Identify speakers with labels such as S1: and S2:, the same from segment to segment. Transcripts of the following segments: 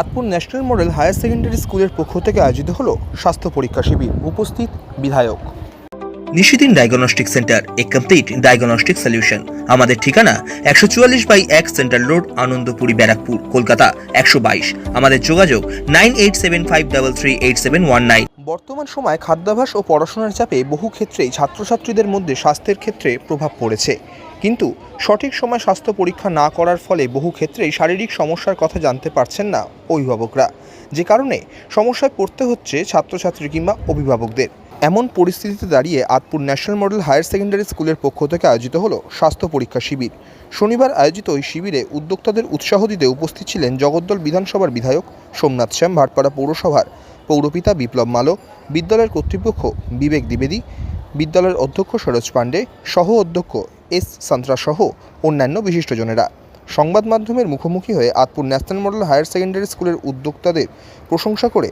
S1: Atpur national model higher secondary স্কুলের পক্ষ থেকে আয়োজিত হলো স্বাস্থ্য পরীক্ষা শিবির। উপস্থিত বিধায়ক। Nishidin diagnostic centre, a complete diagnostic solution আমাদের ঠিকানা একশো চুয়াল্লিশ বাই এক সেন্ট্রাল রোড, আনন্দপুরি, ব্যারাকপুর, কলকাতা, একশো বাইশ। আমাদের যোগাযোগ nine eight seven five double three eight seven one nine. বর্তমান সময় খাদ্যাভ্যাস ও পড়াশোনার চাপে বহু ক্ষেত্রেই ছাত্রছাত্রীদের মধ্যে স্বাস্থ্যের ক্ষেত্রে প্রভাব পড়েছে। কিন্তু সঠিক সময় স্বাস্থ্য পরীক্ষা না করার ফলে বহু ক্ষেত্রেই শারীরিক সমস্যার কথা জানতে পারছেন না অভিভাবকরা। যে কারণে সমস্যায় পড়তে হচ্ছে ছাত্রছাত্রী কিংবা অভিভাবকদের। এমন পরিস্থিতিতে দাঁড়িয়ে Atpur national model higher secondary স্কুলের পক্ষ থেকে আয়োজিত হলো স্বাস্থ্য পরীক্ষা শিবির। শনিবার আয়োজিত ওই শিবিরে উদ্যোক্তাদের উৎসাহ দিতে উপস্থিত ছিলেন জগদ্দল বিধানসভার বিধায়ক সোমনাথ শ্যাম ভাটপাড়া পৌরসভার পৌরপিতা বিপ্লব মালো, বিদ্যালয়ের কর্তৃপক্ষ বিবেক দ্বিবেদী, বিদ্যালয়ের অধ্যক্ষ সরোজ পাণ্ডে, সহ অধ্যক্ষ এস সহ অন্যান্য বিশিষ্টজনেরা সংবাদ মাধ্যমের মুখোমুখি হয়ে Atpur national model higher secondary স্কুলের উদ্যোক্তাদের প্রশংসা করে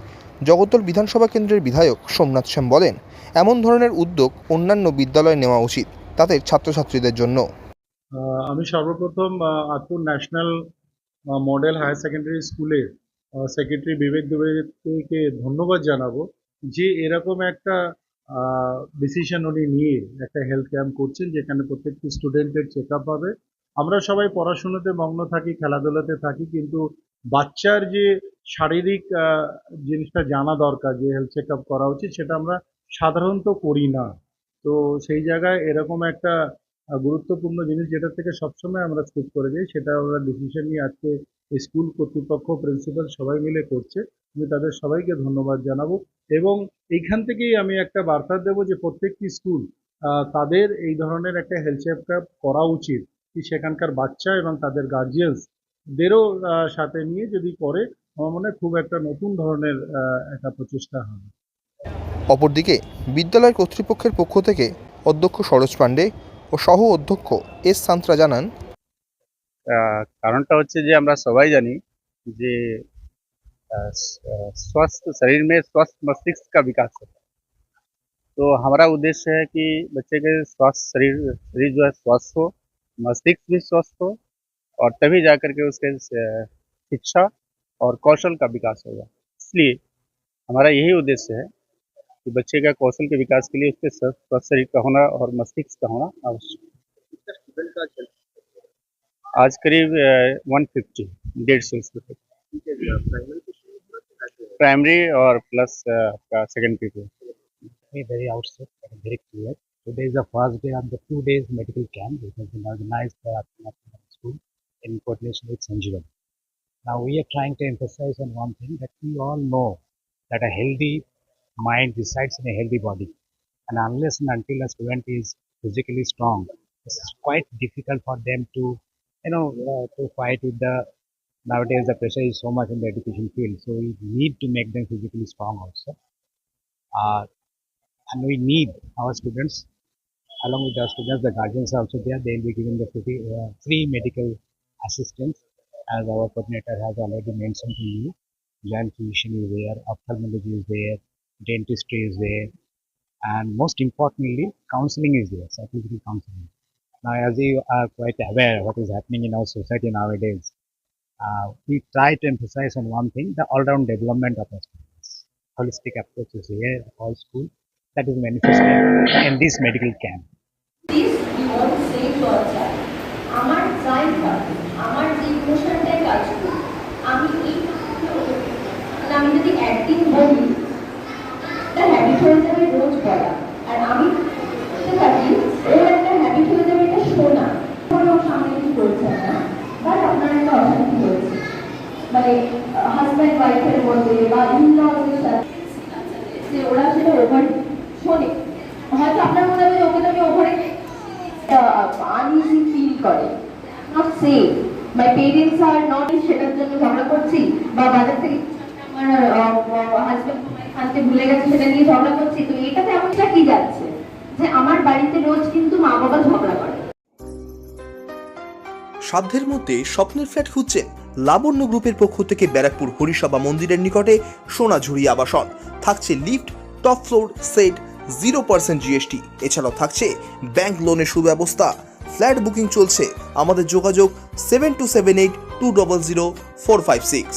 S1: জগদ্দল বিধানসভা কেন্দ্রের বিধায়ক সোমনাথ শ্যাম বলেন, এমন ধরনের উদ্যোগ অন্যান্য বিদ্যালয়ে নেওয়া উচিত তাদের ছাত্রছাত্রীদের জন্য।
S2: আমি সর্বপ্রথম Atpur national model higher secondary স্কুলের সেক্রেটারি বিবেক দুবেকে ধন্যবাদ জানাব যে এরকম একটা ডিসিশন উনি নিয়ে একটা হেলথ ক্যাম্প করছেন যেখানে প্রত্যেকটি স্টুডেন্টের চেক আপ হবে। আমরা সবাই পড়াশোনাতে মগ্ন থাকি, খেলাধুলাতে থাকি, কিন্তু বাচ্চার যে শারীরিক জিনিসটা জানা দরকার, যে হেলথ চেক করা উচিত, সেটা আমরা সাধারণত করি না। তো সেই জায়গায় এরকম একটা গুরুত্বপূর্ণ জিনিস যেটা থেকে সবসময় আমরা স্কিপ করে যাই, সেটা আমরা ডিসিশন নিয়ে আজকে স্কুল কর্তৃপক্ষ প্রিন্সিপাল সবাই মিলে করছে। আমি তাদের সবাইকে ধন্যবাদ জানাব। এবং এইখান থেকেই আমি একটা বার্তা দেবো যে প্রত্যেকটি স্কুল তাদের এই ধরনের একটা হেলথ চেক করা উচিত। সেখানকার বাচ্চা এবং তাদের গার্জিয়ানসদেরও সাথে নিয়ে যদি করে আমার মনে হয় খুব একটা নতুন ধরনের আহ, একটা প্রচেষ্টা হবে
S1: অপরদিকে বিদ্যালয় কর্তৃপক্ষের পক্ষ থেকে অধ্যক্ষ সরোজ পাণ্ডে ও সহ অধ্যক্ষ এস সান্ত্রা জানান
S3: আহ, কারণটা হচ্ছে যে আমরা সবাই জানি যে अ, स- अ, स्वस्थ शरीर में स्वस्थ मस्तिष्क का विकास होता है तो हमारा उद्देश्य है कि बच्चे के स्वस्थ शरीर शरीर जो है स्वस्थ हो मस्तिष्क भी स्वस्थ हो और तभी जाकर के उसके शिक्षा और कौशल का विकास होगा। इसलिए हमारा यही उद्देश्य है कि बच्चे का कौशल के विकास के लिए उसके स्वस्थ शरीर का होना और मस्तिष्क का होना आवश्यक। आज करीब वन फिफ्टी डेढ़ सौ स्टूडेंट प्राइमरी और प्लस आपका सेकेंडरी पे।
S4: Be very outset and very clear. Today is the first day of the two days medical camp. Which has been coordination with Sanjeevan. Now we are trying to emphasize on one thing that we all know that a healthy mind resides in a healthy body. And unless and until a student is physically strong, it's quite difficult for them to, you know, uh, to fight with the nowadays the pressure is so much in the education field. So we need to make them physically strong also. Uh, and we need our students along with our students the guardians also there they will be given the free, uh, free medical assistance as our coordinator has already mentioned to you. Joint physician is there ophthalmology is there dentistry is there and most importantly counseling is there psychological counseling. Now as you are quite aware what is happening in our society nowadays uh, we try to emphasize on one thing the all-round development of our students holistic approach is here all schools that is manifested in this medical camp.
S5: This you want to say to মানে আমি যদি একদিন বলি তার habit হয়ে যাবে রোজ বলা। আর আমি বুঝতে থাকি ওর একটা হ্যাবিট হয়ে যাবে এটা শোনা। কোনো সামনে কিছু করছে না বাট আপনার একটা অশান্তি হয়েছে। মানে হাজব্যান্ড ওয়াইফের মধ্যে বা ইনলজের সাথে ওরা সেটা ওভার শোনে। হয়তো আপনার মনে হবে ওকে আমি ওভারে আনইজি ফিল করে। নট সেফ মাই পেরেন্টস আর নট সেটার জন্য ঝগড়া করছি, বা বাজার থেকে আমার হাজব্যান্ড আনতে ভুলে গেছে, সেটা নিয়ে ঝগড়া করছি। তো এটাতে এমনটা কি যাচ্ছে? যে আমার বাড়িতে রোজ কিন্তু মা বাবা ঝগড়া করে।
S1: সাধ্যের মধ্যে স্বপ্নের ফ্ল্যাট খুঁজছেন লাবণ্য গ্রুপের পক্ষ থেকে ব্যারাকপুর হরিসভা মন্দিরের নিকটে সোনাঝুরি আবাসন। থাকছে lift, top floor, set, zero percent GST এছাড়াও থাকছে ব্যাংক লোনের সুব্যবস্থা। ফ্ল্যাট বুকিং চলছে। আমাদের যোগাযোগ seven two seven eight two double zero four five six.